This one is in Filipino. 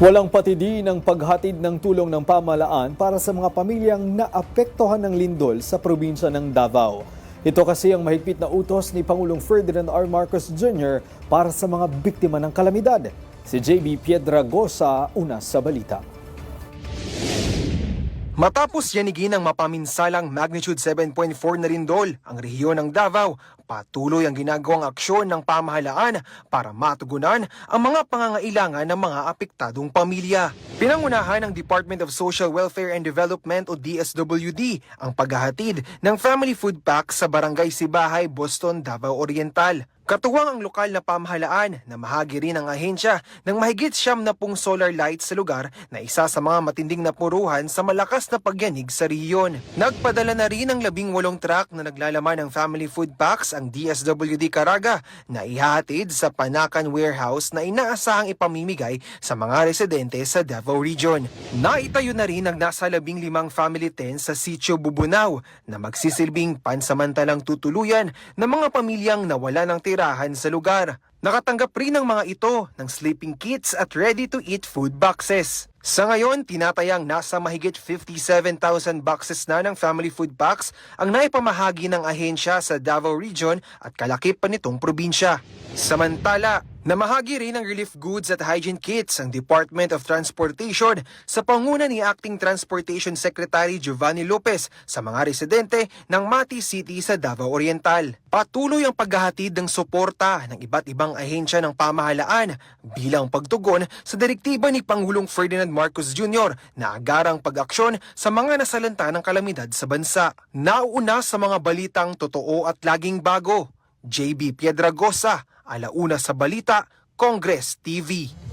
Walang patidi ng paghatid ng tulong ng pamalaan para sa mga pamilyang naapektuhan ng lindol sa probinsya ng Davao. Ito kasi ang mahigpit na utos ni Pangulong Ferdinand R. Marcos Jr. para sa mga biktima ng kalamidad. Si JB Piedragosa, una sa balita. Matapos yanigin ng mapaminsalang magnitude 7.4 na lindol ang rehiyon ng Davao, patuloy ang ginagawang aksyon ng pamahalaan para matugunan ang mga pangangailangan ng mga apektadong pamilya. Pinangunahan ng Department of Social Welfare and Development o DSWD ang paghahatid ng family food packs sa Barangay Sibahay, Boston, Davao Oriental. Katuwang ang lokal na pamahalaan na mahagi rin ang ahensya ng mahigit siyam na pong solar lights sa lugar na isa sa mga matinding napuruhan sa malakas na pagyanig sa riyon. Nagpadala na rin ng labing walong truck na naglalaman ng family food packs ang DSWD Caraga na ihahatid sa Panakan Warehouse na inaasahang ipamimigay sa mga residente sa Davao Region. Naitayo na rin ang nasa labing limang family tents sa Sitio Bubunao na magsisilbing pansamantalang tutuluyan ng mga pamilyang nawala ng tirahan sa lugar. Nakatanggap rin ng mga ito ng sleeping kits at ready-to-eat food boxes. Sa ngayon, tinatayang nasa mahigit 57,000 boxes na ng family food packs ang naipamahagi ng ahensya sa Davao Region at kalakip pa nitong probinsya. Samantala, namahagi rin ng relief goods at hygiene kits ang Department of Transportation sa panguna ni Acting Transportation Secretary Giovanni Lopez sa mga residente ng Mati City sa Davao Oriental. Patuloy ang paghahatid ng suporta ng iba't ibang ahensya ng pamahalaan bilang pagtugon sa direktiba ni Pangulong Ferdinand Marcos Jr. na agarang pag-aksyon sa mga nasalanta ng kalamidad sa bansa. Nauuna sa mga balitang totoo at laging bago. JB Piedragosa, Alauna sa Balita, Congress TV.